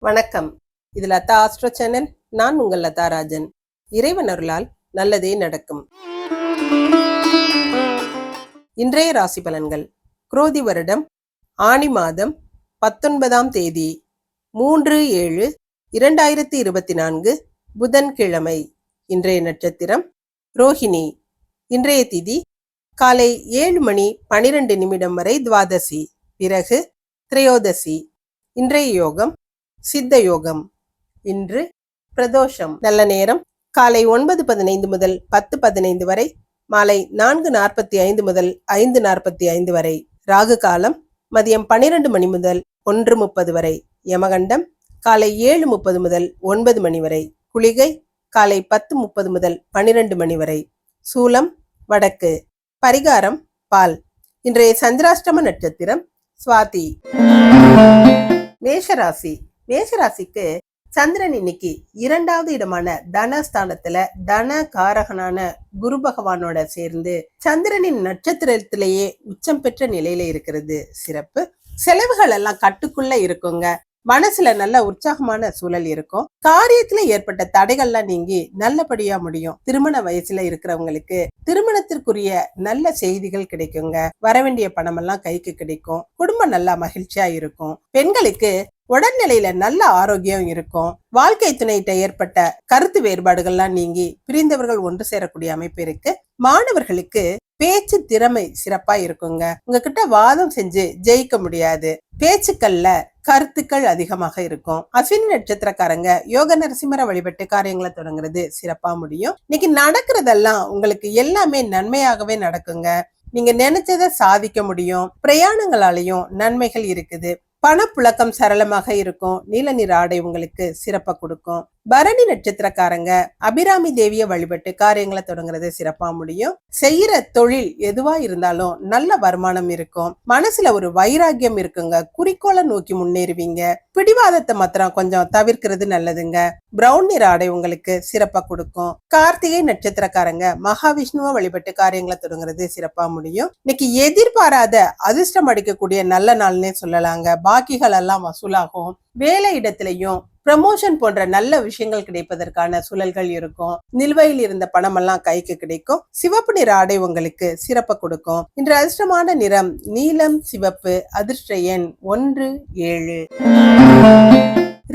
வணக்கம். இது Latha astro channel. நான் உங்கள் லதா ராஜன். இறைவன் அருளால் நல்லதே நடக்கும். இன்றைய ராசி பலன்கள். குரோதி வருடம் ஆனி மாதம் பத்தொன்பதாம் தேதி மூன்று ஏழு இரண்டாயிரத்தி இருபத்தி நான்கு புதன்கிழமை. இன்றைய நட்சத்திரம் ரோஹிணி. இன்றைய திதி காலை ஏழு மணி பனிரெண்டு நிமிடம் வரை துவாதசி. பிறகு திரையோதசி. இன்றைய யோகம் சித்த யோகம் இன்று பிரதோஷம். நல்ல நேரம். காலை ஒன்பது பதினைந்து முதல் பத்து பதினைந்து வரை மாலை நான்கு நாற்பத்தி ஐந்து முதல் ஐந்து நாற்பத்தி ஐந்து வரை ராகு காலம் மதியம் பனிரெண்டு மணி முதல் ஒன்று முப்பது வரை யமகண்டம் காலை ஏழு முப்பது முதல் ஒன்பது மணி வரை குளிகை காலை பத்து முப்பது முதல் பனிரெண்டு மணி வரை சூலம் வடக்கு. பரிகாரம் பால். இன்றைய சந்திராஷ்டம நட்சத்திரம் சுவாதி. மேஷராசி. மேஷராசிக்கு சந்திரன் இன்னைக்கு இரண்டாவது இடமான தனஸ்தானத்துல தன காரகனான குரு பகவானோட சேர்ந்து சந்திரனின் நட்சத்திரத்திலேயே உச்சம் பெற்ற நிலையில இருக்கிறது. சிறப்பு. செலவுகள் எல்லாம் கட்டுக்குள்ள இருக்குங்க. மனசுல நல்ல உற்சாகமான சூழல் இருக்கும். காரியத்துல ஏற்பட்ட தடைகள்லாம் நீங்கி நல்லபடியா முடியும். திருமண வயசுல இருக்கிறவங்களுக்கு திருமணத்திற்குரிய நல்ல செய்திகள் கிடைக்குங்க. வரவேண்டிய பணம் எல்லாம் கைக்கு கிடைக்கும். குடும்பம் நல்லா மகிழ்ச்சியா இருக்கும். பெண்களுக்கு உடல்நிலையில நல்ல ஆரோக்கியம் இருக்கும். வாழ்க்கை துணையிட்ட ஏற்பட்ட கருத்து வேறுபாடுகள்லாம் நீங்கி பிரிந்தவர்கள் ஒன்று சேரக்கூடிய அமைப்பு இருக்கு. மாணவர்களுக்கு பேச்சு திறமை சிறப்பா இருக்குங்க. உங்ககிட்ட வாதம் செஞ்சு ஜெயிக்க முடியாது. பேச்சுக்கள்ல கருத்துக்கள் அதிகமாக இருக்கும். அஸ்வினி நட்சத்திரக்காரங்க யோக நரசிம்மர வழிபட்டு காரியங்களை தொடங்குறது சிறப்பா முடியும். இன்னைக்கு நடக்கிறதெல்லாம் உங்களுக்கு எல்லாமே நன்மையாகவே நடக்குங்க. நீங்க நினைச்சதை சாதிக்க முடியும். பிரயாணங்களாலையும் நன்மைகள் இருக்குது. பணப்புழக்கம் சரளமாக இருக்கும். நீல நிற ஆடை உங்களுக்கு சிறப்பா கொடுக்கும். பரணி நட்சத்திரக்காரங்க அபிராமி தேவிய வழிபட்டு காரியங்களை தொடங்குறது சிறப்பா முடியும். செய்யற தொழில் எதுவா இருந்தாலும் நல்ல வருமானம் இருக்கும். மனசுல ஒரு வைராக்கியம் இருக்குங்க. குறிக்கோளை நோக்கி முன்னேறுவீங்க. பிடிவாதத்தை மாத்திரம் கொஞ்சம் தவிர்க்கிறது நல்லதுங்க. பிரவுன் நிற ஆடை உங்களுக்கு சிறப்பா கொடுக்கும். கார்த்திகை நட்சத்திரக்காரங்க மகாவிஷ்ணுவை வழிபட்டு காரியங்களை தொடங்குறது சிறப்பா முடியும். இன்னைக்கு எதிர்பாராத அதிர்ஷ்டம் அடிக்கக்கூடிய நல்ல நாள்னே சொல்லலாங்க. பாக்கிகள் எல்லாம் வசூலாகும். வேலை இடத்திலையும் ப்ரமோஷன் போன்ற நல்ல விஷயங்கள் கிடைப்பதற்கான சூழல்கள் இருக்கும். நிலுவையில் இருந்த பணம் எல்லாம் கைக்கு கிடைக்கும். சிவப்பு நிற ஆடை உங்களுக்கு சிறப்பு கொடுக்கும். இன்று அதிர்ஷ்டமான நிறம் நீலம் சிவப்பு அதிர்ஷ்ட எண் ஒன்று ஏழு.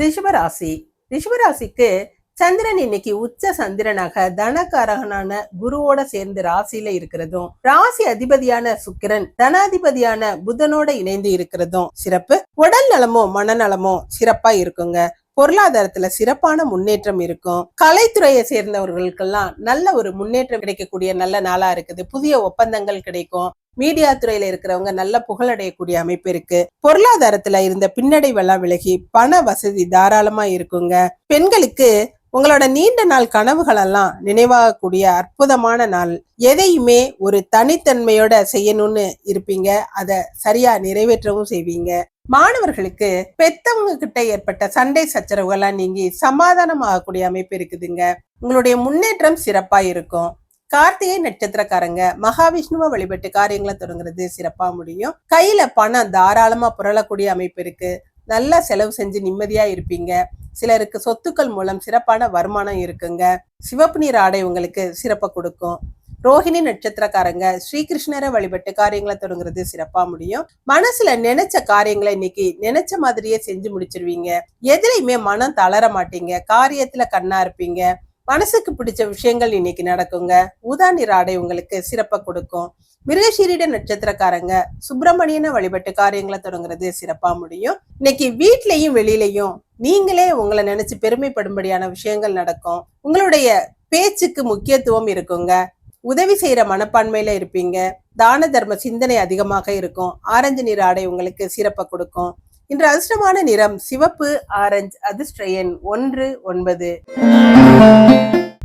ரிஷபராசி ரிஷபராசிக்கு சந்திரன் இன்னைக்கு உச்ச சந்திரனாக தனகாரகனான குருவோட சேர்ந்து ராசியில இருக்கிறதும் ராசி அதிபதியான சுக்கிரன் தனாதிபதியான புதனோட இணைந்து இருக்கிறதும் சிறப்பு. உடல் நலமோ மனநலமோ சிறப்பா இருக்குங்க. பொருளாதாரத்துல சிறப்பான முன்னேற்றம் இருக்கும். கலைத்துறையை சேர்ந்தவர்களுக்கெல்லாம் நல்ல ஒரு முன்னேற்றம் கிடைக்கக்கூடிய நல்ல நாளா இருக்குது. புதிய ஒப்பந்தங்கள் கிடைக்கும். மீடியா துறையில இருக்கிறவங்க நல்ல புகழடையக்கூடிய அமைப்பு இருக்கு. பொருளாதாரத்துல இருந்த பின்னடைவெல்லாம் விலகி பண வசதி தாராளமா இருக்குங்க. பெண்களுக்கு உங்களோட நீண்ட நாள் கனவுகள் எல்லாம் நினைவாகக்கூடிய அற்புதமான நாள். எதையுமே ஒரு தனித்தன்மையோட செய்யணும்னு இருப்பீங்க. அதை சரியா நிறைவேற்றவும் செய்வீங்க. மாணவர்களுக்கு பெத்தவங்க கிட்ட ஏற்பட்ட சண்டை சச்சரவுகள்லாம் நீங்கி சமாதானம் ஆகக்கூடிய அமைப்பு இருக்குதுங்க. உங்களுடைய முன்னேற்றம் சிறப்பா இருக்கும். கார்த்திகை நட்சத்திரக்காரங்க மகாவிஷ்ணுவை வழிபட்டு காரியங்களை தொடங்குறது சிறப்பா முடியும். கையில பணம் தாராளமா புரளக்கூடிய அமைப்பு இருக்கு. நல்லா செலவு செஞ்சு நிம்மதியா இருப்பீங்க. சிலருக்கு சொத்துக்கள் மூலம் சிறப்பான வருமானம் இருக்குங்க. சிவப்பு நீர் ஆடை உங்களுக்கு சிறப்பை கொடுக்கும். ரோஹிணி நட்சத்திரக்காரங்க ஸ்ரீகிருஷ்ணரை வழிபட்டு காரியங்களை தொடங்குறது சிறப்பா முடியும். மனசுல நினைச்ச காரியங்களை இன்னைக்கு நினைச்ச மாதிரியே செஞ்சு முடிச்சிருவீங்க. எதுலையுமே மனம் தளர மாட்டீங்க. காரியத்துல கண்ணா இருப்பீங்க. மனசுக்கு பிடிச்ச விஷயங்கள் இன்னைக்கு நடக்குங்க. ஊதா நிற ஆடை உங்களுக்கு சிறப்பை கொடுக்கும். மிருகசீரிட நட்சத்திரக்காரங்க சுப்பிரமணியனை வழிபட்டு காரியங்களை தொடங்குறது சிறப்பா முடியும். இன்னைக்கு வீட்லயும் வெளியிலயும் நீங்களே உங்களை நினைச்சு பெருமைப்படும்படியான விஷயங்கள் நடக்கும். உங்களுடைய பேச்சுக்கு முக்கியத்துவம் இருக்குங்க. உதவி செய்யற மனப்பான்மையில இருப்பீங்க. தான தர்ம சிந்தனை அதிகமாக இருக்கும். ஆரஞ்சு நிற ஆடை உங்களுக்கு சிறப்பை கொடுக்கும். இன்று அதிர்ஷ்டமான நிறம் சிவப்பு ஆரஞ்சு அதிர்ஷ்ட எண் ஒன்று ஒன்பது.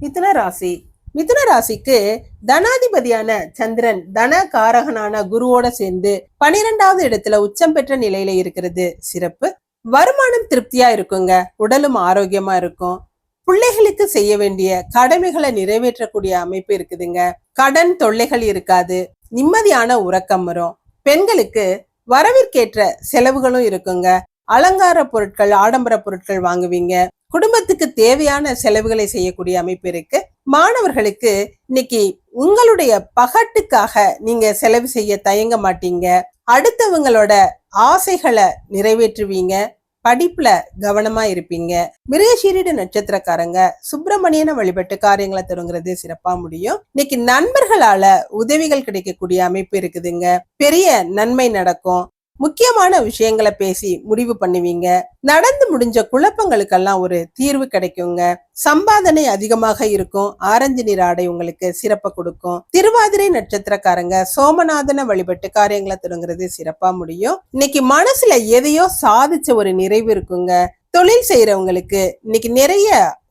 மிதுன ராசி. மிதுன ராசிக்கு தனாதிபதியான சந்திரன் தன காரகனான குருவோட சேர்ந்து பனிரெண்டாவது இடத்துல உச்சம் பெற்ற நிலையில இருக்கிறது. சிறப்பு. வருமானம் திருப்தியா இருக்குங்க. உடலும் ஆரோக்கியமா இருக்கும். பிள்ளைகளுக்கு செய்ய வேண்டிய கடமைகளை நிறைவேற்றக்கூடிய அமைப்பு இருக்குதுங்க. கடன் தொல்லைகள் இருக்காது. நிம்மதியான உறக்கம் வரும். பெண்களுக்கு வரவிற்கேற்ற செலவுகளும் இருக்குங்க. அலங்கார பொருட்கள் ஆடம்பர பொருட்கள் வாங்குவீங்க. குடும்பத்துக்கு தேவையான செலவுகளை செய்யக்கூடிய அமைப்பு இருக்கு. மாணவர்களுக்கு இன்னைக்கு உங்களுடைய பகட்டுக்காக நீங்க செலவு செய்ய தயங்க மாட்டீங்க. அடுத்தவங்களோட ஆசைகளை நிறைவேற்றுவீங்க. படிப்புல கவனமா இருப்பீங்க. மிருகசீரிட நட்சத்திரக்காரங்க சுப்பிரமணியனை வழிபட்டு காரியங்களை தொடங்குறது சிறப்பா முடியும். இன்னைக்கு நண்பர்களால உதவிகள் கிடைக்கக்கூடிய அமைப்பு இருக்குதுங்க. பெரிய நன்மை நடக்கும். முக்கியமான விஷயங்களை பேசி முடிவு பண்ணுவீங்க. நடந்து முடிஞ்ச குழப்பங்களுக்கெல்லாம் ஒரு தீர்வு கிடைக்குங்க. சம்பாதனை அதிகமாக இருக்கும். ஆரஞ்சு நிற ஆடை உங்களுக்கு சிறப்பை கொடுக்கும். திருவாதிரை நட்சத்திரக்காரங்க சோமநாதனை வழிபட்டு காரியங்களை தொடங்குறது சிறப்பா முடியும். இன்னைக்கு மனசுல எதையோ சாதிச்ச ஒரு நிறைவு இருக்குங்க. தொழில் செய்யறவங்களுக்கு இன்னைக்கு நிறைய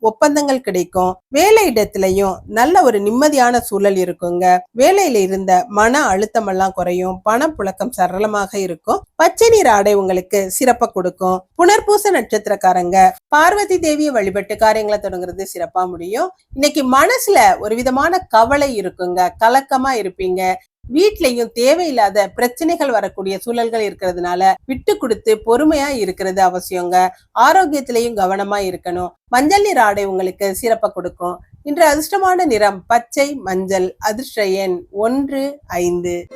ஒப்பந்தங்கள் கிடைக்கும். வேலை இடத்துலயும் நல்ல ஒரு நிம்மதியான சூழல் இருக்குங்க. வேலையில இருந்த மன அழுத்தம் எல்லாம் குறையும் பணப்புழக்கம் சரளமாக இருக்கும். பச்சை நீர் ஆடை உங்களுக்கு சிறப்ப கொடுக்கும். புனர்பூச நட்சத்திரக்காரங்க பார்வதி தேவியை வழிபட்டு காரியங்களை தொடங்குறது சிறப்பா முடியும். இன்னைக்கு மனசுல ஒரு விதமான கவலை இருக்குங்க. கலக்கமா இருப்பீங்க. வீட்லயும் தேவையில்லாத பிரச்சனைகள் வரக்கூடிய சூழல்கள் இருக்கிறதுனால விட்டு கொடுத்து பொறுமையா இருக்கிறது அவசியங்க. ஆரோக்கியத்திலையும் கவனமா இருக்கணும். மஞ்சள் நிற ஆடை உங்களுக்கு சிறப்பை கொடுக்கும். இன்று அதிர்ஷ்டமான நிறம் பச்சை மஞ்சள் அதிர்ஷ்ட எண் ஒன்று ஐந்து.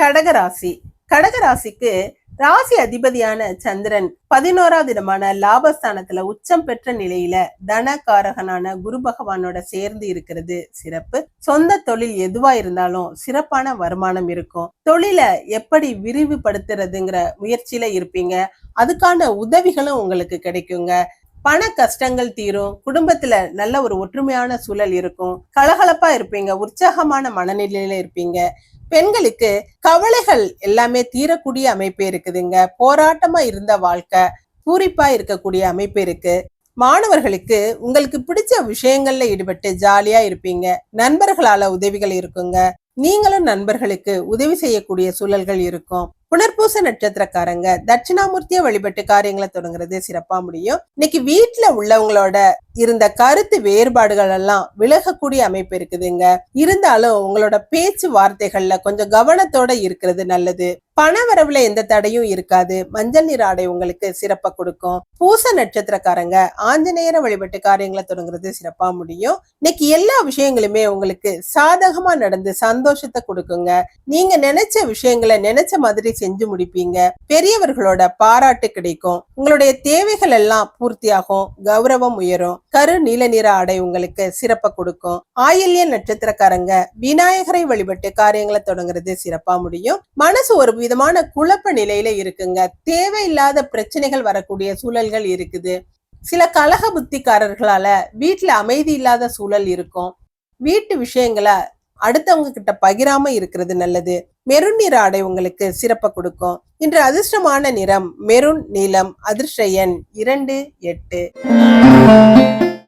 கடகராசி. கடகராசிக்கு ராசி அதிபதியான சந்திரன் பதினோராவது இடமான லாபஸ்தானத்துல உச்சம் பெற்ற நிலையில தனகாரகனான குரு பகவானோட சேர்ந்து இருக்கிறது சிறப்பு. சொந்த தொழில் எதுவா இருந்தாலும் சிறப்பான வருமானம் இருக்கும். தொழிலை எப்படி விரிவுபடுத்துறதுங்கிற முயற்சியில இருப்பீங்க. அதுக்கான உதவிகளும் உங்களுக்கு கிடைக்குங்க. பண கஷ்டங்கள் தீரும். குடும்பத்துல நல்ல ஒரு ஒற்றுமையான சூழல் இருக்கும். கலகலப்பா இருப்பீங்க. உற்சாகமான மனநிலையில இருப்பீங்க. பெண்களுக்கு கவலைகள் எல்லாமே தீரக்கூடிய அமைப்பு இருக்குதுங்க. போராட்டமா இருந்த வாழ்க்கை பூரிப்பா இருக்கக்கூடிய அமைப்பு இருக்கு. மாணவர்களுக்கு உங்களுக்கு பிடிச்ச விஷயங்கள்ல ஈடுபட்டு ஜாலியா இருப்பீங்க. நண்பர்களால உதவிகள் இருக்குங்க. நீங்களும் நண்பர்களுக்கு உதவி செய்யக்கூடிய சூழல்கள் இருக்கும். புனர்பூச நட்சத்திரக்காரங்க தட்சிணாமூர்த்திய வழிபட்டு காரியங்களை தொடங்குறது சிறப்பா முடியும். இன்னைக்கு வீட்டுல உள்ளவங்களோட இருந்த கருத்து வேறுபாடுகள் எல்லாம் விலகக்கூடிய அமைப்பு இருக்குதுங்க. இருந்தாலும் உங்களோட பேச்சு வார்த்தைகள்ல கொஞ்சம் கவனத்தோட இருக்கிறது நல்லது. பண வரவுல எந்த தடையும் இருக்காது. மஞ்சள் நீர் ஆடை உங்களுக்கு சிறப்பை கொடுக்கும். பூச நட்சத்திரக்காரங்க ஆஞ்சநேயர வழிபட்டு காரியங்களை தொடங்குறது சிறப்பா முடியும். இன்னைக்கு எல்லா விஷயங்களுமே உங்களுக்கு சாதகமா நடந்து சந்தோஷத்தை கொடுக்குங்க. நீங்க நினைச்ச விஷயங்களை நினைச்ச மாதிரி செஞ்சு முடிப்பீங்க. பெரியவர்களோட பாராட்டு கிடைக்கும். உங்களுடைய தேவைகள் எல்லாம் பூர்த்தியாகும். கௌரவம் உயரும். கரு நீல நிற ஆடை உங்களுக்கு சிறப்பை கொடுக்கும். ஆயில்ய நட்சத்திரக்காரங்க விநாயகரை வழிபட்டு காரியங்களை தொடங்குறது சிறப்பா முடியும். மனசு ஒரு விதமான குழப்ப நிலையில இருக்குங்க. தேவையில்லாத பிரச்சனைகள் வரக்கூடிய சூழல்கள் இருக்குது. சில கலக புத்திக்காரர்களால வீட்டுல அமைதி இல்லாத சூழல் இருக்கும். வீட்டு விஷயங்களை அடுத்தவங்க கிட்ட பகிராம இருக்கிறது நல்லது. மெருன் நிற ஆடை உங்களுக்கு சிறப்பை கொடுக்கும். இன்று அதிர்ஷ்டமான நிறம் மெருன் நீலம் அதிர்ஷ்ட எண் இரண்டு எட்டு.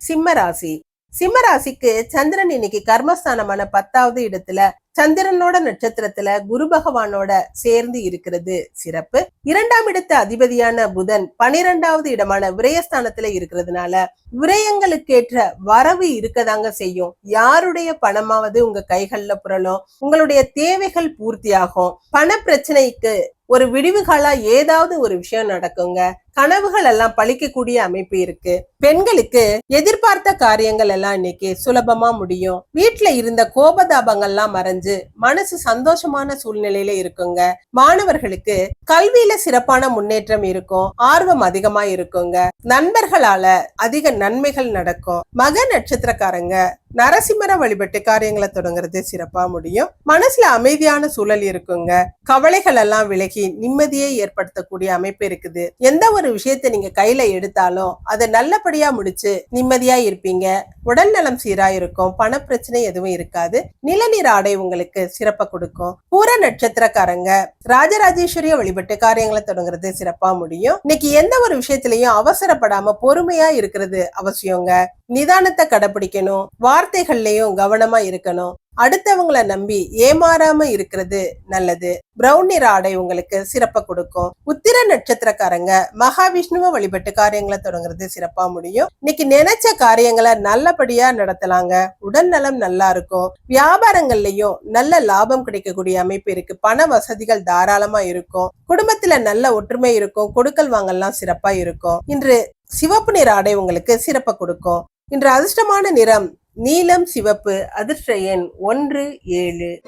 சிம்மராசி சிம்மராசிக்கு சந்திரன் இன்னைக்கு கர்மஸ்தானமான பத்தாவது இடத்துல சந்திரனோட நட்சத்திரத்துல குரு பகவானோட சேர்ந்து இருக்கிறது சிறப்பு. இரண்டாம் இடத்து அதிபதியான புதன் பனிரெண்டாவது இடமான விரயஸ்தானத்துல இருக்கிறதுனால விரயங்களுக்கேற்ற வரவு இருக்கதாங்க செய்யும். யாருடைய பணமாவது உங்க கைகள்ல புரளும் உங்களுடைய தேவைகள் பூர்த்தியாகும். பண பிரச்சனைக்கு ஒரு விடிவுகாலா ஏதாவது ஒரு விஷயம் நடக்குங்க. கனவுகள் எல்லாம் பழிக்கக்கூடிய அமைப்பு இருக்கு. பெண்களுக்கு எதிர்பார்த்த காரியங்கள் எல்லாம் இன்னைக்கு சுலபமா முடியும். வீட்டுல இருந்த கோபதாபங்கள்லாம் மறைஞ்சு மனசு சந்தோஷமான சூழ்நிலையில இருக்குங்க. மாணவர்களுக்கு கல்வியில சிறப்பான முன்னேற்றம் இருக்கும். ஆர்வம் அதிகமா இருக்குங்க. நண்பர்களால அதிக நன்மைகள் நடக்கும். மக நட்சத்திரக்காரங்க நரசிம்மர வழிபட்டு காரியங்களை தொடங்குறது சிறப்பா முடியும். மனசுல அமைதியான சூழல் இருக்குங்க. கவலைகள் எல்லாம் விலகி நிம்மதியை ஏற்படுத்தக்கூடிய அமைப்பு இருக்குது. எந்த ஒரு விஷயத்தை நீங்க கையில எடுத்தாலும் அதை நல்லபடியா முடிச்சு நிம்மதியா இருப்பீங்க. உடல் நலம் சீரா இருக்கும் பண பிரச்சனை எதுவும் இருக்காது. நிலநீர் ஆடை உங்களுக்கு சிறப்பை கொடுக்கும். பூர நட்சத்திரக்காரங்க ராஜராஜேஸ்வரிய வழிபட்டு காரியங்களை தொடங்குறது சிறப்பா முடியும். இன்னைக்கு எந்த ஒரு விஷயத்திலையும் அவசரப்படாம பொறுமையா இருக்கிறது அவசியங்க. நிதானத்தை கடைபிடிக்கணும். வார்த்தைகள்லயும் கவனமா இருக்கணும். அடுத்தவங்கள நம்பி ஏமாறாம இருக்கிறது நல்லது. பிரவுன் நிற ஆடை உங்களுக்கு சிறப்பை கொடுக்கும். உத்திர நட்சத்திரக்காரங்க மகாவிஷ்ணுவை வழிபட்டு காரியங்களை தொடங்குறது சிறப்பா முடியும். இன்னைக்கு நினைச்ச காரியங்களை நல்லபடியா நடத்தலாங்க. உடல் நலம் நல்லா இருக்கும். வியாபாரங்கள்லயும் நல்ல லாபம் கிடைக்கக்கூடிய அமைப்பு இருக்கு. பண வசதிகள் தாராளமா இருக்கும். குடும்பத்துல நல்ல ஒற்றுமை இருக்கும். கொடுக்கல் வாங்கல்லாம் சிறப்பா இருக்கும். இன்று சிவப்பு நிற ஆடை உங்களுக்கு சிறப்பை கொடுக்கும். இன்று அதிர்ஷ்டமான நிறம் நீலம் சிவப்பு அதிர்ஷ்ட எண் ஒன்று ஏழு.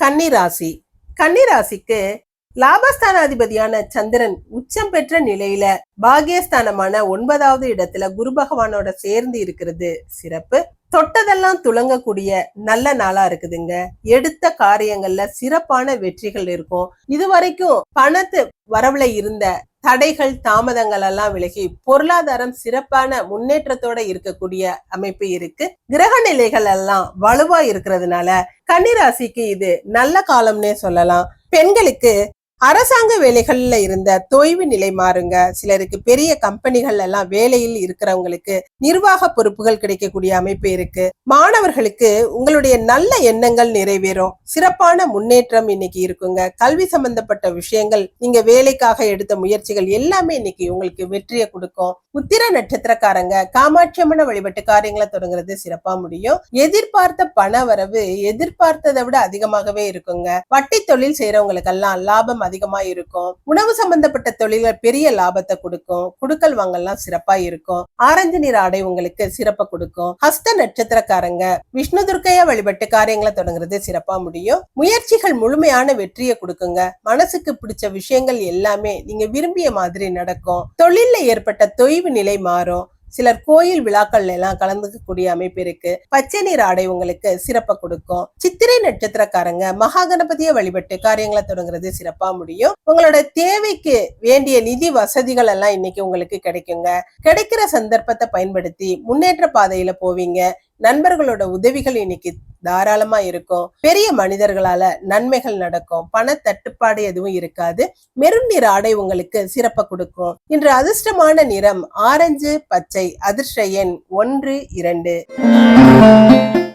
கன்னிராசி. கன்னிராசிக்கு லாபஸ்தானாதிபதியான சந்திரன் உச்சம் பெற்ற நிலையில பாகியஸ்தானமான ஒன்பதாவது இடத்துல குரு பகவானோட சேர்ந்து இருக்கிறது. சிறப்பு. தொட்டதெல்லாம் துளங்கக்கூடிய நல்ல நாளா இருக்குதுங்க. எடுத்த காரியங்கள்ல சிறப்பான வெற்றிகள் இருக்கும். இதுவரைக்கும் பணத்து வரவுல இருந்த தடைகள் தாமதங்கள் எல்லாம் விலகி பொருளாதாரம் சிறப்பான முன்னேற்றத்தோட இருக்கக்கூடிய அமைப்பு இருக்கு. கிரக நிலைகள் எல்லாம் வலுவா இருக்கிறதுனால கன்னிராசிக்கு இது நல்ல காலம்னே சொல்லலாம். பெண்களுக்கு அரசாங்க வேலைகள்ல இருந்த தொய்வு நிலை மாறுங்க. சிலருக்கு பெரிய கம்பெனிகள் எல்லாம் வேலையில் இருக்கிறவங்களுக்கு நிர்வாக பொறுப்புகள் கிடைக்கக்கூடிய அமைப்பு இருக்கு. மாணவர்களுக்கு உங்களுடைய நல்ல எண்ணங்கள் நிறைவேறும். சிறப்பான முன்னேற்றம் இன்னைக்கு இருக்குங்க. கல்வி சம்பந்தப்பட்ட விஷயங்கள் நீங்க வேலைக்காக எடுத்த முயற்சிகள் எல்லாமே இன்னைக்கு உங்களுக்கு வெற்றியை கொடுக்கும். உத்திர நட்சத்திரக்காரங்க காமாட்சியமான வழிபட்டு காரியங்களை தொடங்குறது சிறப்பா முடியும். எதிர்பார்த்த பண வரவு எதிர்பார்த்ததை விட அதிகமாகவே இருக்குங்க. வட்டி தொழில் செய்யறவங்களுக்கெல்லாம் லாபம் அதிகமா இருக்கும். உணவு சம்பந்தப்பட்ட தொழில்கள் பெரிய லாபத்தை கொடுக்கும். குடுக்கல் வாங்கல்லாம் சிறப்பா இருக்கும். ஆரஞ்சு நிற ஆடை உங்களுக்கு சிறப்பை கொடுக்கும். ஹஸ்த நட்சத்திரக்காரங்க விஷ்ணு துர்க்கையா வழிபட்டு காரியங்களை தொடங்குறது சிறப்பா முடியும். முயற்சிகள் முழுமையான வெற்றியை கொடுக்குங்க. மனசுக்கு பிடிச்ச விஷயங்கள் எல்லாமே நீங்க விரும்பிய மாதிரி நடக்கும். தொழில்ல ஏற்பட்ட தொய்வு நிலை மாறும். சிலர் கோயில் விழாக்கள்ல எல்லாம் கலந்துக்கக்கூடிய அமைப்பு இருக்கு. பச்சை நீர் ஆடை உங்களுக்கு சிறப்பை கொடுக்கும். சித்திரை நட்சத்திரக்காரங்க மகா கணபதியை வழிபட்டு காரியங்களை தொடங்குறது சிறப்பா முடியும். உங்களோட தேவைக்கு வேண்டிய நிதி வசதிகள் எல்லாம் இன்னைக்கு உங்களுக்கு கிடைக்குங்க. கிடைக்கிற சந்தர்ப்பத்தை பயன்படுத்தி முன்னேற்ற பாதையில போவீங்க. நண்பர்களோட உதவிகள் இன்னைக்கு தாராளமா இருக்கும். பெரிய மனிதர்களால நன்மைகள் நடக்கும். பண தட்டுப்பாடு எதுவும் இருக்காது. மெருன் நிற ஆடை உங்களுக்கு சிறப்பை கொடுக்கும். இன்று அதிர்ஷ்டமான நிறம் ஆரஞ்சு பச்சை அதிர்ஷ்ட எண் ஒன்று இரண்டு.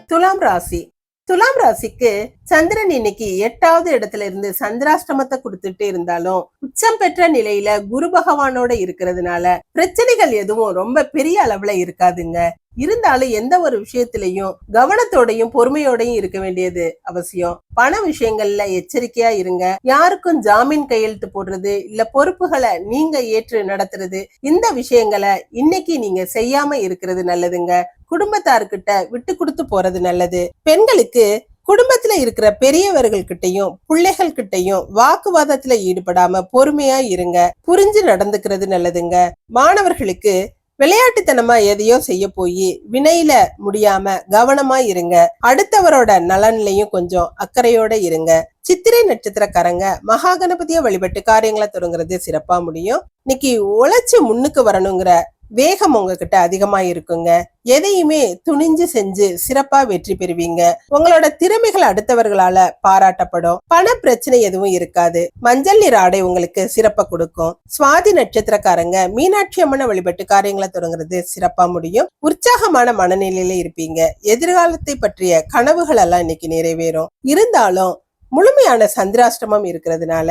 துலாம் ராசி. துலாம் ராசிக்கு சந்திரன் இன்னைக்கு எட்டாவது இடத்துல இருந்து சந்திராஷ்டமத்தை கொடுத்துட்டு இருந்தாலும் உச்சம் பெற்ற நிலையில குரு பகவானோட இருக்கிறதுனால பிரச்சனைகள் எதுவும் ரொம்ப பெரிய அளவுல இருக்காதுங்க. இருந்தாலும் எந்த ஒரு விஷயத்திலையும் கவனத்தோடையும் பொறுமையோடையும் இருக்க வேண்டியது அவசியம். பண விஷயங்கள்ல எச்சரிக்கையா இருங்க. யாருக்கும் ஜாமீன் கையெழுத்து போடுறது இல்ல பொறுப்புகளை நீங்க ஏற்று நடத்துறது இந்த விஷயங்களை இன்னைக்கு நீங்க செய்யாம இருக்கிறது நல்லதுங்க. குடும்பத்தார்கிட்ட விட்டு கொடுத்து போறது நல்லது. பெண்களுக்கு குடும்பத்துல இருக்கிற பெரியவர்கள் கிட்டையும் பிள்ளைகள் கிட்டையும் வாக்குவாதத்துல ஈடுபடாம பொறுமையா இருங்க. புரிஞ்சு நடந்துக்கிறது நல்லதுங்க. மாணவர்களுக்கு விளையாட்டுத்தனமா எதையோ செய்ய போய் வினையில முடியாம கவனமா இருங்க. அடுத்தவரோட நலன்லையும் கொஞ்சம் அக்கறையோட இருங்க. சித்திரை நட்சத்திரக்காரங்க மகாகணபதிய வழிபட்டு காரியங்களை தொடங்குறது சிறப்பா முடியும். இன்னைக்கு உழைச்சு முன்னுக்கு வரணுங்கிற வேகம் உங்ககிட்ட அதிகமா இருக்குங்க எதையுமே துணிஞ்சு செஞ்சு சிறப்பா வெற்றி பெறுவீங்க. உங்களோட திறமைகள் அடுத்தவர்களால பாராட்டப்படும். பண பிரச்சனை எதுவும் இருக்காது. மஞ்சள் நிற ஆடை உங்களுக்கு சிறப்பை கொடுக்கும். சுவாதி நட்சத்திரக்காரங்க மீனாட்சி அம்மனை வழிபட்டு காரியங்களை தொடங்குறது சிறப்பா முடியும். உற்சாகமான மனநிலையில இருப்பீங்க. எதிர்காலத்தை பற்றிய கனவுகள் எல்லாம் இன்னைக்கு நிறைவேறும். இருந்தாலும் முழுமையான சந்திராஷ்டமம் இருக்கிறதுனால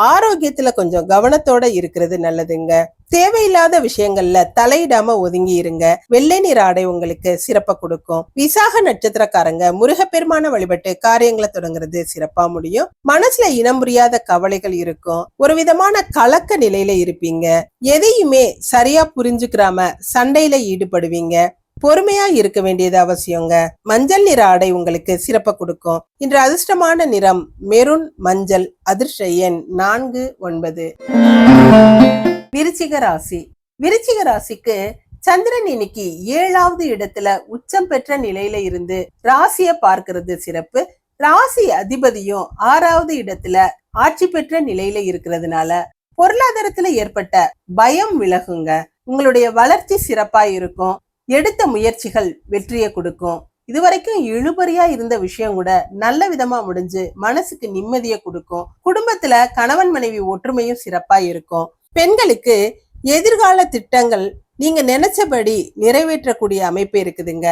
ஆரோக்கியத்துல கொஞ்சம் கவனத்தோட இருக்கிறது நல்லதுங்க. தேவையில்லாத விஷயங்கள்ல தலையிடாம ஒதுங்கி இருங்க. வெள்ளை நீர் ஆடை உங்களுக்கு சிறப்பை கொடுக்கும். விசாக நட்சத்திரக்காரங்க முருகப்பெருமான வழிபட்டு காரியங்களை தொடங்குறது சிறப்பா முடியும். மனசுல இனம் புரியாத கவலைகள் இருக்கும். ஒரு விதமான கலக்க நிலையில இருப்பீங்க. எதையுமே சரியா புரிஞ்சுக்கிறாம சண்டையில ஈடுபடுவீங்க. பொறுமையா இருக்க வேண்டியது அவசியங்க. மஞ்சள் நிற ஆடை உங்களுக்கு சிறப்பை கொடுக்கும். இன்று அதிர்ஷ்டமான நிறம் மெருன் மஞ்சள் அதிர்ஷ்ட எண் நான்கு ஒன்பது. விருச்சிக ராசி. விருச்சிக ராசிக்கு சந்திரன் இன்னைக்கு ஏழாவது இடத்துல உச்சம் பெற்ற நிலையில இருந்து ராசிய பார்க்கிறது சிறப்பு. ராசி அதிபதியும் ஆறாவது இடத்துல ஆட்சி பெற்ற நிலையில இருக்கிறதுனால பொருளாதாரத்துல ஏற்பட்ட பயம் விலகுங்க. உங்களுடைய வளர்ச்சி சிறப்பா இருக்கும். எடுத்த முயற்சிகள் வெற்றியை கொடுக்கும். இதுவரைக்கும் இழுபறியா இருந்த விஷயம் கூட நல்ல விதமா முடிஞ்சு மனசுக்கு நிம்மதியை கொடுக்கும். குடும்பத்துல கணவன் மனைவி ஒற்றுமையும் சிறப்பா இருக்கும். பெண்களுக்கு எதிர்கால திட்டங்கள் நீங்க நினைச்சபடி நிறைவேற்றக்கூடிய அமைப்பு இருக்குதுங்க.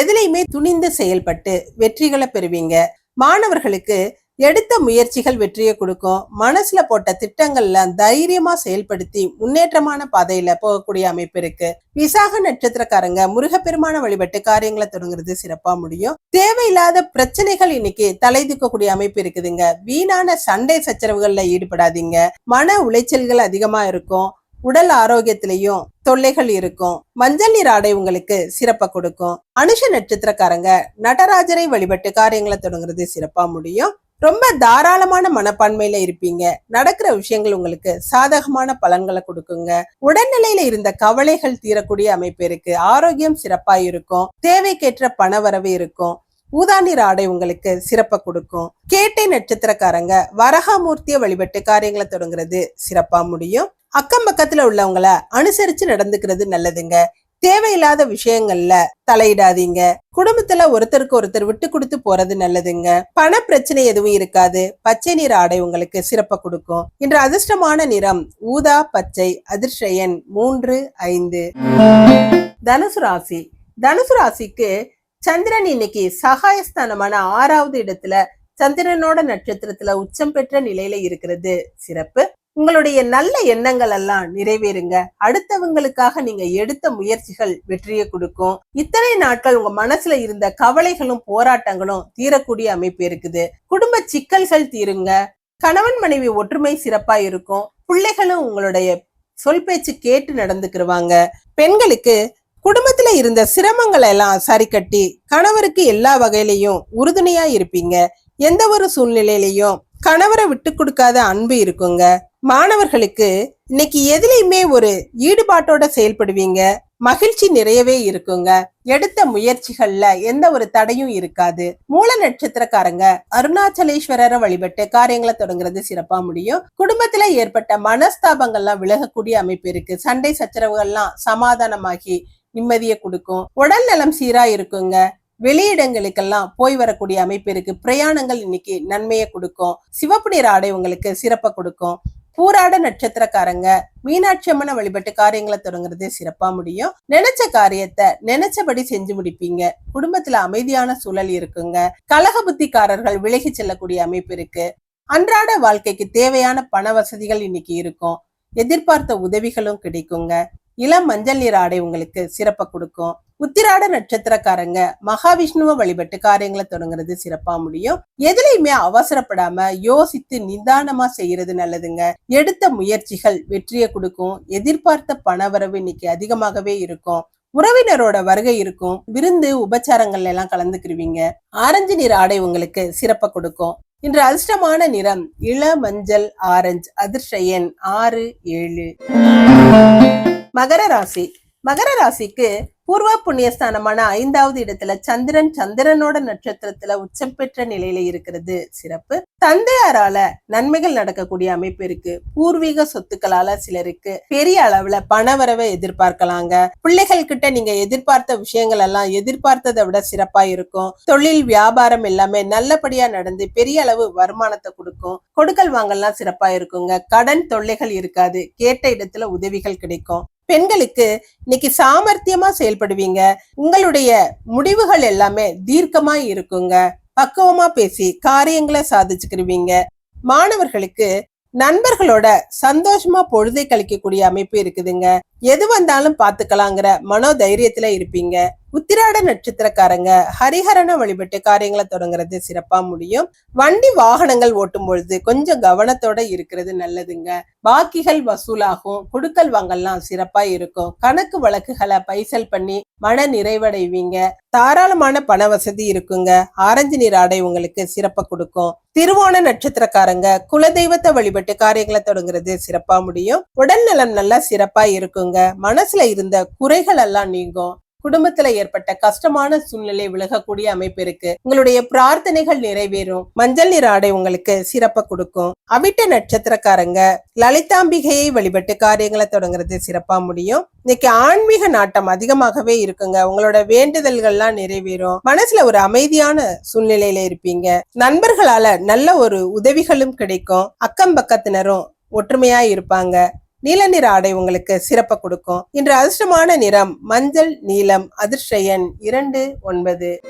எதுலையுமே துணிந்து செயல்பட்டு வெற்றிகளை பெறுவீங்க. மாணவர்களுக்கு எடுத்த முயற்சிகள் வெற்றியை கொடுக்கும். மனசுல போட்ட திட்டங்கள்ல தைரியமா செயல்படுத்தி முன்னேற்றமான பாதையில போகக்கூடிய அமைப்பு இருக்கு. விசாக நட்சத்திரக்காரங்க முருகப்பெருமான வழிபட்டு காரியங்களை தொடங்குறது சிறப்பா முடியும். தேவையில்லாத பிரச்சனைகள் இன்னைக்கு தலை தூக்கக்கூடிய அமைப்பு இருக்குதுங்க. வீணான சண்டை சச்சரவுகள்ல ஈடுபடாதீங்க. மன உளைச்சல்கள் அதிகமா இருக்கும். உடல் ஆரோக்கியத்திலையும் தொல்லைகள் இருக்கும். மஞ்சள் நீர் ஆடை உங்களுக்கு சிறப்பா கொடுக்கும். அனுஷ நட்சத்திரக்காரங்க நடராஜரை வழிபட்டு காரியங்களை தொடங்குறது சிறப்பா முடியும். ரொம்ப தாராளமான மனப்பான்மையில இருப்பீங்க. நடக்கிற விஷயங்கள் உங்களுக்கு சாதகமான பலன்களை கொடுக்குங்க. உடல்நிலையில இருந்த கவலைகள் தீரக்கூடிய அமைப்பு இருக்கு. ஆரோக்கியம் சிறப்பா இருக்கும். தேவைக்கேற்ற பணவரவு இருக்கும். ஊதாநீர் ஆடை உங்களுக்கு சிறப்பை கொடுக்கும். கேட்டை நட்சத்திரக்காரங்க வரகாமூர்த்தியை வழிபட்டு காரியங்களை தொடங்குறது சிறப்பா முடியும். அக்கம் பக்கத்துல உள்ளவங்கள அனுசரிச்சு நடந்துக்கிறது நல்லதுங்க. தேவையில்லாத விஷயங்கள்ல தலையிடாதீங்க. குடும்பத்துல ஒருத்தருக்கு ஒருத்தர் விட்டு கொடுத்து போறது நல்லதுங்க. பண பிரச்சனை எதுவும் இருக்காது. பச்சை நிற ஆடை உங்களுக்கு சிறப்ப கொடுக்கும். இன்று அதிர்ஷ்டமான நிறம் ஊதா பச்சை அதிர்ஷயன் மூன்று ஐந்து. தனுசு ராசி. தனுசு ராசிக்கு சந்திரன் இன்னைக்கு சகாயஸ்தானமான ஆறாவது இடத்துல சந்திரனோட நட்சத்திரத்துல உச்சம் பெற்ற நிலையில இருக்கிறது. சிறப்பு. உங்களுடைய நல்ல எண்ணங்கள் எல்லாம் நிறைவேறுங்க. அடுத்தவங்களுக்காக நீங்க எடுத்த முயற்சிகள் வெற்றியை கொடுக்கும். இத்தனை நாட்கள் உங்க மனசுல இருந்த கவலைகளும் போராட்டங்களும் தீரக்கூடிய அமைப்பு இருக்குது. குடும்ப சிக்கல்கள் தீருங்க. கணவன் மனைவி ஒற்றுமை சிறப்பா இருக்கும். பிள்ளைகளும் உங்களுடைய சொல் பேச்சு கேட்டு நடந்துக்கிருவாங்க. பெண்களுக்கு குடும்பத்துல இருந்த சிரமங்களை எல்லாம் சரி கட்டி கணவருக்கு எல்லா வகையிலையும் உறுதுணையா இருப்பீங்க. எந்த ஒரு சூழ்நிலையிலையும் கணவரை விட்டு கொடுக்காத அன்பு இருக்குங்க. மாணவர்களுக்கு இன்னைக்கு எதுலையுமே ஒரு ஈடுபாட்டோட செயல்படுவீங்க? மகிழ்ச்சி நிறையவே இருக்குங்க. எடுத்த முயற்சிகள்ல எந்த ஒரு தடையும் இருக்காது. மூல நட்சத்திரக்காரங்க அருணாச்சலேஸ்வரரை வழிபட்டு காரியங்களை தொடங்குறது சிறப்பா முடியும். குடும்பத்துல ஏற்பட்ட மனஸ்தாபங்கள்லாம் விலகக்கூடிய அமைப்பு இருக்கு. சண்டை சச்சரவுகள்லாம் சமாதானமாகி நிம்மதியை கொடுக்கும். உடல் நலம் சீரா இருக்குங்க. வெளியிடங்களுக்கெல்லாம் போய் வரக்கூடிய அமைப்பு இருக்கு. பிரயாணங்கள் இன்னைக்கு நன்மையை கொடுக்கும். சிவப்பு நிற ஆடை உங்களுக்கு சிறப்பை கொடுக்கும். பூராட நட்சத்திரக்காரங்க மீனாட்சி அம்மனை வழிபட்டு காரியங்களை தொடங்குறதே சிறப்பா முடியும். நினைச்ச காரியத்தை நினைச்சபடி செஞ்சு முடிப்பீங்க. குடும்பத்துல அமைதியான சூழல் இருக்குங்க. கலக புத்திக்காரர்கள் விலகி செல்லக்கூடிய அமைப்பு இருக்கு. அன்றாட வாழ்க்கைக்கு தேவையான பண வசதிகள் இன்னைக்கு இருக்கும். எதிர்பார்த்த உதவிகளும் கிடைக்குங்க. இளம் மஞ்சள் நீர் ஆடை உங்களுக்கு சிறப்பை கொடுக்கும். உத்திராட நட்சத்திரக்காரங்க மகாவிஷ்ணுவை வழிபட்டு காரியங்களை தொடங்குறது சிறப்பா முடியும். எதுலையுமே அவசரப்படாம யோசித்து நிதானமா செய்யறது நல்லதுங்க. எடுத்த முயற்சிகள் வெற்றியை கொடுக்கும். எதிர்பார்த்த பணவரவு இன்னைக்கு அதிகமாகவே இருக்கும். உறவினரோட வருகை இருக்கும். விருந்து உபச்சாரங்கள்ல எல்லாம் கலந்துக்கிருவீங்க. ஆரஞ்சு நிற ஆடை உங்களுக்கு சிறப்பை கொடுக்கும். இன்று அதிர்ஷ்டமான நிறம் இள மஞ்சள் ஆரஞ்சு அதிர்ஷ்ட எண் ஆறு ஏழு. மகர ராசி. மகர ராசிக்கு பூர்வ புண்ணியஸ்தானமான ஐந்தாவது இடத்துல சந்திரன் சந்திரனோட நட்சத்திரத்துல உச்சம் பெற்ற நிலையில இருக்கிறது. சிறப்பு. தந்தையாரால நன்மைகள் நடக்கக்கூடிய அமைப்பு இருக்கு. பூர்வீக சொத்துக்களால சிலருக்கு பெரிய அளவுல பணவரவை எதிர்பார்க்கலாங்க. பிள்ளைகள் கிட்ட நீங்க எதிர்பார்த்த விஷயங்கள் எல்லாம் எதிர்பார்த்ததை விட சிறப்பா இருக்கும். தொழில் வியாபாரம் எல்லாமே நல்லபடியா நடந்து பெரிய அளவு வருமானத்தை கொடுக்கும். கொடுக்கல் வாங்கல்லாம் சிறப்பா இருக்குங்க. கடன் தொல்லைகள் இருக்காது. கேட்ட இடத்துல உதவிகள் கிடைக்கும். பெண்களுக்கு இன்னைக்கு சாமர்த்தியமா செயல்படுவீங்க. உங்களுடைய முடிவுகள் எல்லாமே தீர்க்கமா இருக்குங்க. பக்குவமா பேசி காரியங்களை சாதிச்சுக்கிருவீங்க. மாணவர்களுக்கு நண்பர்களோட சந்தோஷமா பொழுதை கழிக்கக்கூடிய அமைப்பு இருக்குதுங்க. எது வந்தாலும் பார்த்துக்கலாங்கிற மனோ தைரியத்துல இருப்பீங்க. உத்திராட நட்சத்திரக்காரங்க ஹரிஹரனை வழிபட்டு காரியங்களை தொடங்குறது சிறப்பா முடியும். வண்டி வாகனங்கள் ஓட்டும் பொழுது கொஞ்சம் கவனத்தோட இருக்கிறது நல்லதுங்க. பாக்கிகள் வசூலாகும். கொடுக்கல் வாங்கல்லாம் சிறப்பா இருக்கும். கணக்கு வழக்குகளை பைசல் பண்ணி மன நிறைவடைவீங்க. தாராளமான பண வசதி இருக்குங்க. ஆரஞ்சு நீர் ஆடை உங்களுக்கு சிறப்பை கொடுக்கும். திருவோண நட்சத்திரக்காரங்க குலதெய்வத்தை வழிபட்டு காரியங்களை தொடங்குறது சிறப்பா முடியும். உடல் நலம் நல்லா சிறப்பா இருக்குங்க. மனசுல இருந்த குறைகள் எல்லாம் நீங்கும். குடும்பத்துல ஏற்பட்ட கஷ்டமான சூழ்நிலை விலகக்கூடிய அமைப்பு இருக்கு. உங்களுடைய பிரார்த்தனைகள் நிறைவேறும். மஞ்சள் நிற ஆடை உங்களுக்கு சிறப்பை கொடுக்கும். அவிட்ட நட்சத்திரக்காரங்க லலிதாம்பிகையை வழிபட்டு காரியங்களை தொடங்குறது சிறப்பா முடியும். இன்னைக்கு ஆன்மீக நாட்டம் அதிகமாகவே இருக்குங்க. உங்களோட வேண்டுதல்கள்லாம் நிறைவேறும். மனசுல ஒரு அமைதியான சூழ்நிலையில இருப்பீங்க. நண்பர்களால நல்ல ஒரு உதவிகளும் கிடைக்கும். அக்கம் பக்கத்தினரும் ஒற்றுமையா இருப்பாங்க. நீல நிற ஆடை உங்களுக்கு சிறப்ப கொடுக்கும். இன்று அதிர்ஷ்டமான நிறம் மஞ்சள் நீலம் அதிர்ஷ்டயன் இரண்டு ஒன்பது.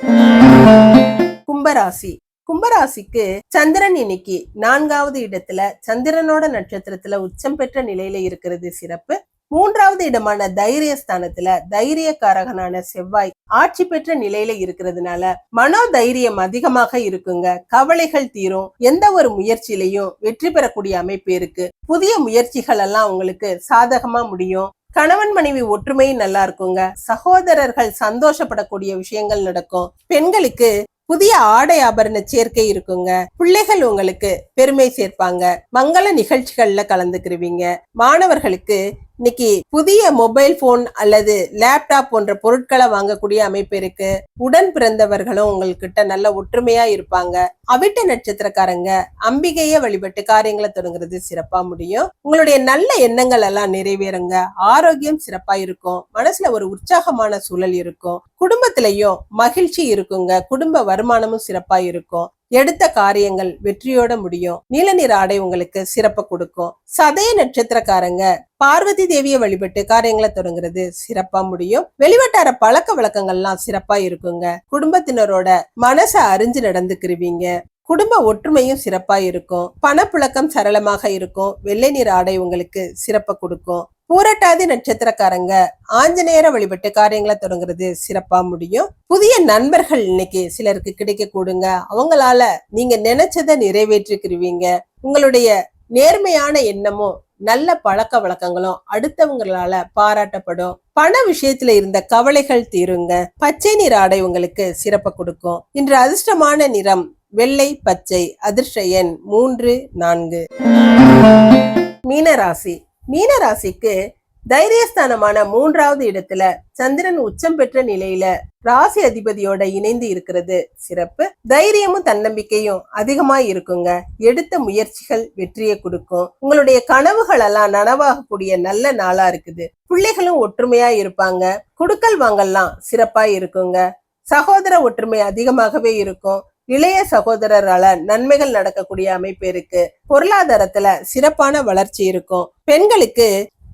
கும்பராசி. கும்பராசிக்கு சந்திரன் இன்னைக்கு நான்காவது இடத்துல சந்திரனோட நட்சத்திரத்துல உச்சம் பெற்ற நிலையில இருக்கிறது சிறப்பு. மூன்றாவது இடமான தைரிய ஸ்தானத்துல தைரியக்காரகனான செவ்வாய் ஆட்சி பெற்ற நிலையில இருக்கிறதுனால மனோ தைரியம் அதிகமாக இருக்குங்க. கவலைகள் தீரும். எந்த ஒரு முயற்சியிலையும் வெற்றி பெறக்கூடிய அமைப்பு இருக்கு. புதிய முயற்சிகள் எல்லாம் உங்களுக்கு சாதகமா முடியும். கணவன் மனைவி ஒற்றுமை நல்லா இருக்குங்க. சகோதரர்கள் சந்தோஷப்படக்கூடிய விஷயங்கள் நடக்கும். பெண்களுக்கு புதிய ஆடை ஆபரண சேர்க்கை இருக்குங்க. பிள்ளைகள் உங்களுக்கு பெருமை சேர்ப்பாங்க. மங்கள நிகழ்ச்சிகள்ல கலந்துக்கிருவீங்க. மாணவர்களுக்கு இன்னைக்கு புதிய மொபைல் போன் அல்லது லேப்டாப் போன்ற பொருட்களை வாங்கக்கூடிய அமைப்பு இருக்கு. உடன் பிறந்தவர்களும் உங்கள்கிட்ட நல்ல ஒற்றுமையா இருப்பாங்க. அவிட்ட நட்சத்திரக்காரங்க அம்பிகைய வழிபட்டு காரியங்களை தொடங்குறது சிறப்பா முடியும். உங்களுடைய நல்ல எண்ணங்கள் எல்லாம் நிறைவேறுங்க. ஆரோக்கியம் சிறப்பா இருக்கும். மனசுல ஒரு உற்சாகமான சூழல் இருக்கும். குடும்பத்திலையும் மகிழ்ச்சி இருக்குங்க. குடும்ப வருமானமும் சிறப்பா இருக்கும். எடுத்த காரியங்கள் வெற்றியோட முடியும். நீல நிற ஆடை உங்களுக்கு சிறப்ப கொடுக்கும். சதய நட்சத்திரக்காரங்க பார்வதி தேவியை வழிபட்டு காரியங்களை தொடங்குறது சிறப்பா முடியும். வெளிவட்டார பழக்க வழக்கங்கள்லாம் சிறப்பா இருக்குங்க. குடும்பத்தினரோட மனசை அறிஞ்சு நடந்துக்கிருவீங்க. குடும்ப ஒற்றுமையும் சிறப்பாக இருக்கும். பணப்புழக்கம் சரளமாக இருக்கும். வெள்ளை நிற ஆடை உங்களுக்கு சிறப்பை கொடுக்கும். பூரட்டாதி நட்சத்திரக்காரங்க ஆஞ்சநேயர வழிபட்டு காரியங்களை தொடங்குறது சிறப்பா முடியும். புதிய நண்பர்கள் இன்னைக்கு சிலருக்கு கிடைக்க கூடுங்க அவங்களால நீங்க நினைச்சதை நிறைவேற்றிக்கிருவீங்க. உங்களுடைய நேர்மையான எண்ணமும் நல்ல பழக்க வழக்கங்களும் அடுத்தவங்களால பாராட்டப்படும். பண விஷயத்துல இருந்த கவலைகள் தீருங்க. பச்சை நிற ஆடை உங்களுக்கு சிறப்பை கொடுக்கும். இன்று அதிர்ஷ்டமான நிறம் வெள்ளை பச்சை அதிர்ஷயன் மூன்று நான்கு. மீனராசி. மீனராசிக்கு தைரியஸ்தானமான மூன்றாவது இடத்துல சந்திரன் உச்சம் பெற்ற நிலையில ராசி அதிபதியோட இணைந்து இருக்கிறது. சிறப்பு. தைரியமும் தன்னம்பிக்கையும் அதிகமா இருக்குங்க. எடுத்த முயற்சிகள் வெற்றியை கொடுக்கும். உங்களுடைய கனவுகள் எல்லாம் நனவாகக்கூடிய நல்ல நாளா இருக்குது. பிள்ளைகளும் ஒற்றுமையா இருப்பாங்க. குடுக்கல் வாங்கல்லாம் சிறப்பா இருக்குங்க. சகோதர ஒற்றுமை அதிகமாகவே இருக்கும். இளைய சகோதரரால நன்மைகள் நடக்கக்கூடிய அமைப்பு இருக்கு பொருளாதாரத்துல சிறப்பான வளர்ச்சி இருக்கும். பெண்களுக்கு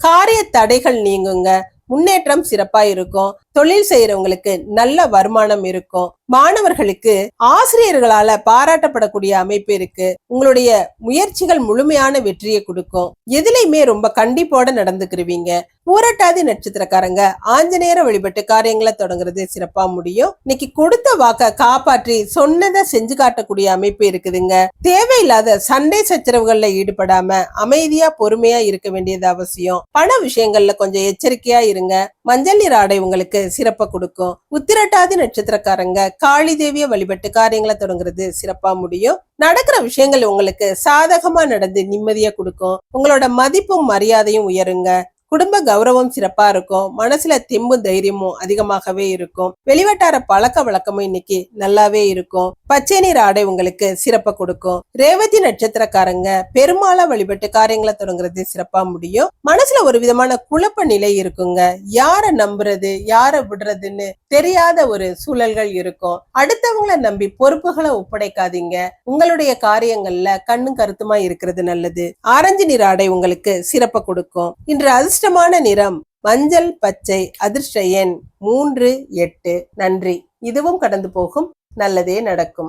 காரிய தடைகள் நீங்குங்க முன்னேற்றம் சிறப்பா இருக்கும். தொழில் செய்யறவங்களுக்கு நல்ல வருமானம் இருக்கும். மாணவர்களுக்கு ஆசிரியர்களால பாராட்டப்படக்கூடிய அமைப்பு இருக்கு. உங்களுடைய முயற்சிகள் முழுமையான வெற்றியை கொடுக்கும். எதுலையுமே ரொம்ப கண்டிப்போட நடந்துக்கிருவீங்க. பூரட்டாதி நட்சத்திரக்காரங்க ஆஞ்சநேயர வழிபட்டு காரியங்களை தொடங்குறது சிறப்பா முடியும். இன்னைக்கு கொடுத்த வாக்க காப்பாற்றி சொன்னதை செஞ்சு காட்டக்கூடிய அமைப்பு இருக்குதுங்க. தேவையில்லாத சண்டை சச்சரவுகள்ல ஈடுபடாம அமைதியா பொறுமையா இருக்க வேண்டியது அவசியம். பண விஷயங்கள்ல கொஞ்சம் எச்சரிக்கையா இருங்க. மஞ்சள் நீர் ஆடை உங்களுக்கு சிறப்பை கொடுக்கும். உத்திரட்டாதி நட்சத்திரக்காரங்க காளி தேவியை வழிபட்டு காரியங்களை தொடங்குறது சிறப்பா முடியும். நடக்கிற விஷயங்கள் உங்களுக்கு சாதகமா நடந்து நிம்மதியா கொடுக்கும். உங்களோட மதிப்பும் மரியாதையும் உயருங்க. குடும்ப கௌரவம் சிறப்பா இருக்கும். மனசுல தெம்பும் தைரியமும் அதிகமாகவே இருக்கும். வெளிவட்டார பழக்க வழக்கமும் இன்னைக்கு நல்லாவே இருக்கும். பச்சை நீர் ஆடை உங்களுக்கு சிறப்ப கொடுக்கும். ரேவதி நட்சத்திரக்காரங்க பெருமாளா வழிபட்டு காரியங்களை தொடங்குறது சிறப்பா முடியும். மனசுல ஒரு விதமான குழப்ப நிலை இருக்குங்க. யார நம்புறது யார விடுறதுன்னு தெரியாத ஒரு சூழல்கள் இருக்கும். அடுத்தவங்களை நம்பி பொறுப்புகளை ஒப்படைக்காதீங்க. உங்களுடைய காரியங்கள்ல கண்ணும் கருத்துமா இருக்கிறது நல்லது. ஆரஞ்சு நீர் ஆடை உங்களுக்கு சிறப்ப கொடுக்கும். இன்று அதிர்ஷ்டமான நிறம் மஞ்சள் பச்சை அதிர்ஷ்ட எண் மூன்று எட்டு. நன்றி. இதுவும் கடந்து போகும். நல்லதே நடக்கும்.